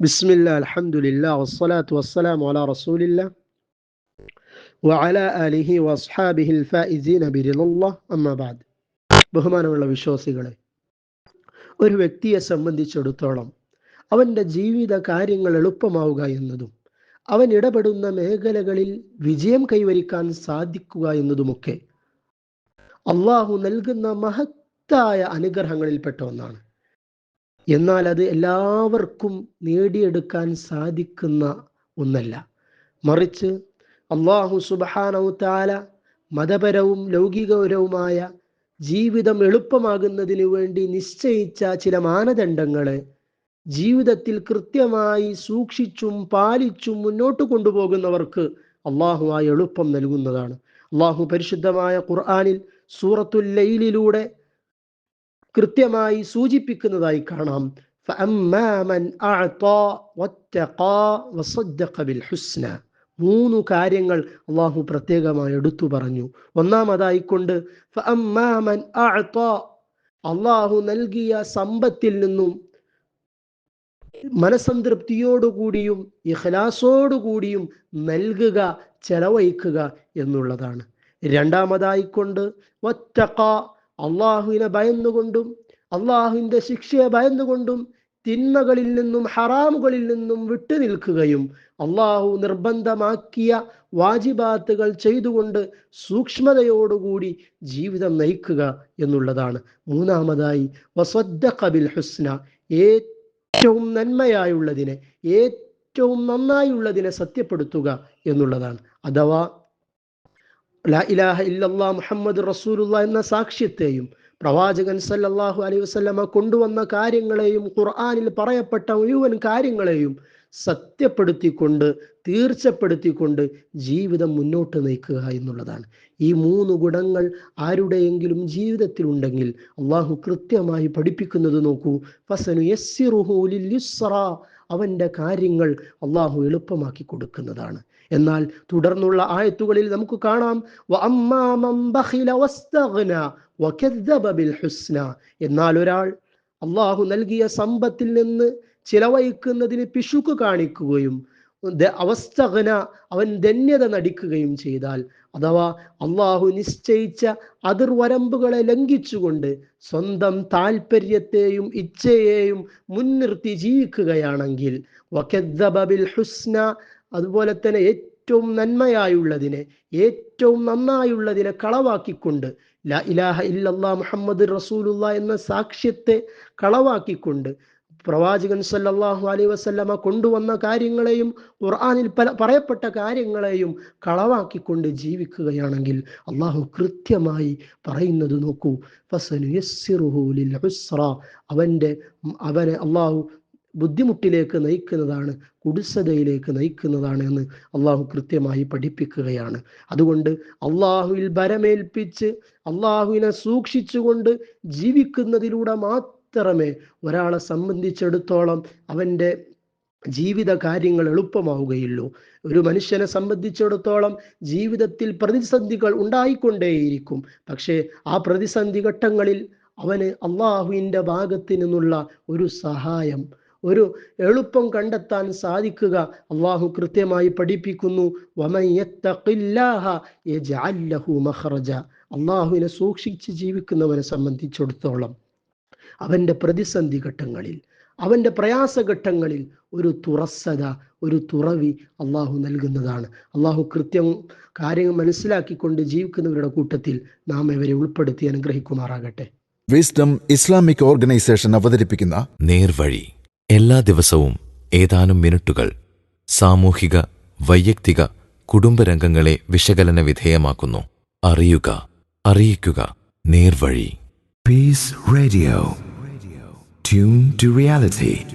ബിസ്മില്ല അലഹമുല്ല വസ്സലാത്തു വസ്സലാം അല റസൂലില്ല വഅല അലിഹി വസ്ഹാബിഹിൽ ഫൈസീന ബിരിദുല്ലാഹ് അമ്മ ബാദ്. ബഹുമാനമുള്ള വിശ്വാസികളെ ഒരു വ്യക്തിയെ സംബന്ധിച്ചിടത്തോളം അവന്റെ ജീവിത കാര്യങ്ങൾ എളുപ്പമാവുക എന്നതും അവൻ ഇടപെടുന്ന മേഖലകളിൽ വിജയം കൈവരിക്കാൻ സാധിക്കുക എന്നതുമൊക്കെ അള്ളാഹു നൽകുന്ന മഹത്തായ അനുഗ്രഹങ്ങളിൽപ്പെട്ട ഒന്നാണ്. എന്നാൽ അത് എല്ലാവർക്കും നേടിയെടുക്കാൻ സാധിക്കുന്ന ഒന്നല്ല. മറിച്ച് അള്ളാഹു സുബാനവു താല മതപരവും ലൗകികപരവുമായ ജീവിതം എളുപ്പമാകുന്നതിന് വേണ്ടി നിശ്ചയിച്ച ചില മാനദണ്ഡങ്ങളെ ജീവിതത്തിൽ കൃത്യമായി സൂക്ഷിച്ചും പാലിച്ചും മുന്നോട്ട് കൊണ്ടുപോകുന്നവർക്ക് അള്ളാഹു ആ എളുപ്പം നൽകുന്നതാണ്. അള്ളാഹു പരിശുദ്ധമായ ഖുർആാനിൽ സൂറത്തുൽ ലൈലിലൂടെ കൃത്യമായി സൂചിപ്പിക്കുന്നതായി കാണാം. മൂന്ന് കാര്യങ്ങൾ അള്ളാഹു പ്രത്യേകമായി എടുത്തു പറഞ്ഞു. ഒന്നാമതായിക്കൊണ്ട് അള്ളാഹു നൽകിയ സമ്പത്തിൽ നിന്നും മനസംതൃപ്തിയോടുകൂടിയും ഇഹ്ലാസോടുകൂടിയും നൽകുക ചെലവഴിക്കുക എന്നുള്ളതാണ്. രണ്ടാമതായിക്കൊണ്ട് ഒറ്റക്ക അള്ളാഹുവിനെ ഭയന്നുകൊണ്ടും അള്ളാഹുവിന്റെ ശിക്ഷയെ ഭയന്നുകൊണ്ടും തിന്മകളിൽ നിന്നും ഹറാമുകളിൽ നിന്നും വിട്ടു നിൽക്കുകയും അള്ളാഹു നിർബന്ധമാക്കിയ വാജിബാത്തുകൾ ചെയ്തുകൊണ്ട് സൂക്ഷ്മതയോടുകൂടി ജീവിതം നയിക്കുക എന്നുള്ളതാണ്. മൂന്നാമതായി വസ്വദ്ദ കബിൽ ഹുസ്ന ഏറ്റവും നന്മയായുള്ളതിനെ ഏറ്റവും നന്നായുള്ളതിനെ സത്യപ്പെടുത്തുക എന്നുള്ളതാണ്. അഥവാ ലാ ഇലാഹ ഇല്ലല്ലാ മുഹമ്മദ് റസൂലുള്ള എന്ന സാക്ഷ്യത്തെയും പ്രവാചകൻ സല്ലല്ലാഹു അലൈഹി വസല്ലമ കൊണ്ടുവന്ന കാര്യങ്ങളെയും ഖുർആനിൽ പറയപ്പെട്ട മുഴുവൻ കാര്യങ്ങളെയും സത്യപ്പെടുത്തിക്കൊണ്ട് തീർച്ചപ്പെടുത്തിക്കൊണ്ട് ജീവിതം മുന്നോട്ട് നയിക്കുക എന്നുള്ളതാണ്. ഈ മൂന്ന് ഗുണങ്ങൾ ആരുടെയെങ്കിലും ജീവിതത്തിൽ ഉണ്ടെങ്കിൽ അള്ളാഹു കൃത്യമായി പഠിപ്പിക്കുന്നത് നോക്കൂ. ഫസനു യസ്സിറുഹു ലിൽ യുസ്റ. അവന്റെ കാര്യങ്ങൾ അള്ളാഹു എളുപ്പമാക്കി കൊടുക്കുന്നതാണ്. എന്നാൽ തുടർന്നുള്ള ആയത്തുകളിൽ നമുക്ക് കാണാം എന്നാൽ ഒരാൾ അള്ളാഹു നൽകിയ സമ്പത്തിൽ നിന്ന് ചിലവഴിക്കുന്നതിന് പിശുക്ക് കാണിക്കുകയും അവസ്ഥകന അവൻ ധന്യത നടിക്കുകയും ചെയ്താൽ അഥവാ അള്ളാഹു നിശ്ചയിച്ച അതിർവരമ്പുകളെ ലംഘിച്ചുകൊണ്ട് സ്വന്തം താല്പര്യത്തെയും ഇച്ഛയെയും മുൻനിർത്തി ജീവിക്കുകയാണെങ്കിൽ ഹുസ്ന അതുപോലെ തന്നെ ഏറ്റവും നന്മയായുള്ളതിനെ ഏറ്റവും നന്നായുള്ളതിനെ കളവാക്കിക്കൊണ്ട് ലാ ഇലാഹ ഇല്ലല്ലാ മുഹമ്മദ് റസൂലുള്ള എന്ന സാക്ഷ്യത്തെ കളവാക്കിക്കൊണ്ട് പ്രവാചകൻ സല്ലാഹു അലൈ വസല്ലമ കൊണ്ടുവന്ന കാര്യങ്ങളെയും ഖുർആാനിൽ പല പറയപ്പെട്ട കാര്യങ്ങളെയും കളവാക്കിക്കൊണ്ട് ജീവിക്കുകയാണെങ്കിൽ അള്ളാഹു കൃത്യമായി പറയുന്നത് നോക്കൂ. അവന്റെ അവനെ അള്ളാഹു ബുദ്ധിമുട്ടിലേക്ക് നയിക്കുന്നതാണ് കുടിസതയിലേക്ക് നയിക്കുന്നതാണ് എന്ന് അള്ളാഹു കൃത്യമായി പഠിപ്പിക്കുകയാണ്. അതുകൊണ്ട് അള്ളാഹുവിൽ ഭരമേൽപ്പിച്ച് അള്ളാഹുവിനെ സൂക്ഷിച്ചുകൊണ്ട് ജീവിക്കുന്നതിലൂടെ മാത്രമേ ഒരാളെ സംബന്ധിച്ചിടത്തോളം അവന്റെ ജീവിത കാര്യങ്ങൾ എളുപ്പമാവുകയുള്ളൂ. ഒരു മനുഷ്യനെ സംബന്ധിച്ചിടത്തോളം ജീവിതത്തിൽ പ്രതിസന്ധികൾ ഉണ്ടായിക്കൊണ്ടേയിരിക്കും. പക്ഷേ ആ പ്രതിസന്ധി ഘട്ടങ്ങളിൽ അവന് അള്ളാഹുവിന്റെ ഭാഗത്ത് നിന്നുള്ള ഒരു സഹായം ഒരു എളുപ്പം കണ്ടെത്താൻ സാധിക്കുക അള്ളാഹു കൃത്യമായി പഠിപ്പിക്കുന്നു. അള്ളാഹുവിനെ സൂക്ഷിച്ച് ജീവിക്കുന്നവനെ സംബന്ധിച്ചിടത്തോളം. അവന്റെ പ്രതിസന്ധി ഘട്ടങ്ങളിൽ അവന്റെ പ്രയാസഘട്ടങ്ങളിൽ ഒരു തുറസ്സത ഒരു തുറവി അള്ളാഹു നൽകുന്നതാണ്. അള്ളാഹു കൃത്യം കാര്യങ്ങൾ മനസ്സിലാക്കിക്കൊണ്ട് ജീവിക്കുന്നവരുടെ കൂട്ടത്തിൽ നാം ഇവരെ ഉൾപ്പെടുത്തി അനുഗ്രഹിക്കുമാറാകട്ടെ. വിസ്ഡം ഇസ്ലാമിക് ഓർഗനൈസേഷൻ അവതരിപ്പിക്കുന്ന നേർവഴി. എല്ലാ ദിവസവും ഏതാനും മിനിറ്റുകൾ സാമൂഹിക വൈയക്തിക കുടുംബരംഗങ്ങളെ വിശകലന വിധേയമാക്കുന്നു. അറിയുക അറിയിക്കുക. നേർവഴി. Peace Radio. tuned to reality.